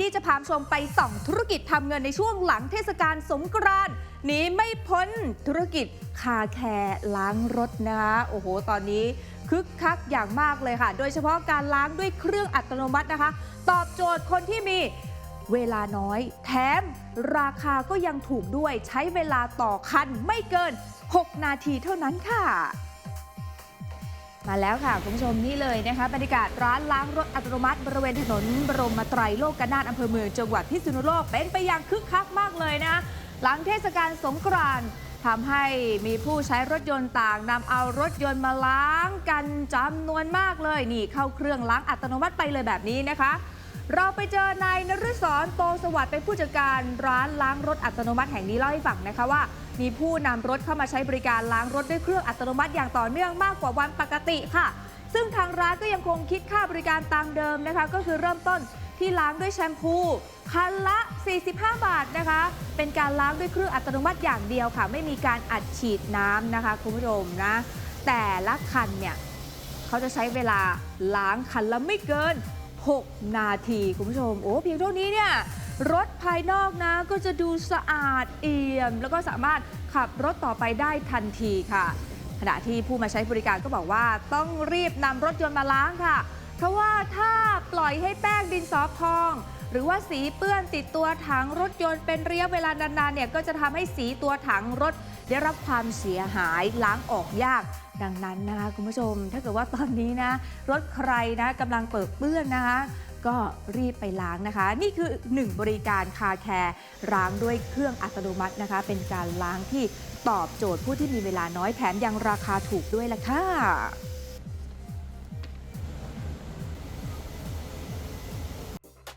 ดีๆจะพาชมไปส่องธุรกิจทำเงินในช่วงหลังเทศกาลสงกรานต์หนีไม่พ้นธุรกิจคาแคร์ล้างรถนะคะโอ้โห ตอนนี้คึกคักอย่างมากเลยค่ะ โดยเฉพาะการล้างด้วยเครื่องอัตโนมัตินะคะ ตอบโจทย์คนที่มีเวลาน้อย แถมราคาก็ยังถูกด้วยใช้เวลาต่อคันไม่เกิน 6 นาทีเท่านั้นค่ะ มาแล้วค่ะ คุณผู้ชมนี่เลยนะคะบรรยากาศร้านล้างรถอัตโนมัติ บริเวณถนนบรมไตรโลกนาถอำเภอเมืองจังหวัดพิษณุโลกเป็นไปอย่างคึกคักมากเลยนะ หลังเทศกาลสงกรานต์ทำให้มีผู้ใช้รถยนต์ต่างนำเอารถยนต์มาล้างกันจำนวนมากเลยนี่เข้าเครื่องล้างอัตโนมัติไปเลยแบบนี้นะคะ เราไปเจอนายนฤศรโตสวัสดิ์เป็นผู้จัดการร้านล้างรถอัตโนมัติแห่งนี้เล่าให้ฟังนะคะว่า มีผู้นำรถเข้ามาใช้บริการล้างรถด้วยเครื่องอัตโนมัติอย่างต่อเนื่องมากกว่าวันปกติค่ะ ซึ่งทางร้านก็ยังคงคิดค่าบริการตามเดิมนะคะ ก็คือเริ่มต้นที่ล้างด้วยแชมพูคันละ 45 บาทนะคะ เป็นการล้างด้วยเครื่องอัตโนมัติอย่างเดียวค่ะ ไม่มีการอัดฉีดน้ำนะคะคุณผู้ชมนะ แต่ละคันเนี่ยเขาจะใช้เวลาล้างคันละไม่เกิน 6 นาที คุณผู้ชม โอ้เพียงเท่านี้เนี่ย รถภายนอกนะก็จะดูสะอาดเอี่ยม แล้วก็สามารถขับรถต่อไปได้ทันทีค่ะ ขณะที่ผู้มาใช้บริการก็บอกว่าต้องรีบนำรถยนต์มาล้างค่ะ เพราะว่าถ้าปล่อยให้แป้งดินสอพอง หรือว่าสีเปื้อนติดตัวถังรถยนต์เป็นระยะเวลานานๆเนี่ยก็จะทำให้สีตัวถังรถได้รับความเสียหายล้างออกยากดังนั้นนะคะคุณผู้ชม ถ้าเกิดว่าตอนนี้นะ รถใครนะกำลังเปิดเปื้อนนะคะก็รีบไปล้างนะคะ นี่คือหนึ่งบริการคาแคร์ล้างด้วยเครื่องอัตโนมัตินะคะ เป็นการล้างที่ตอบโจทย์ผู้ที่มีเวลาน้อยแถมยังราคาถูกด้วยล่ะค่ะ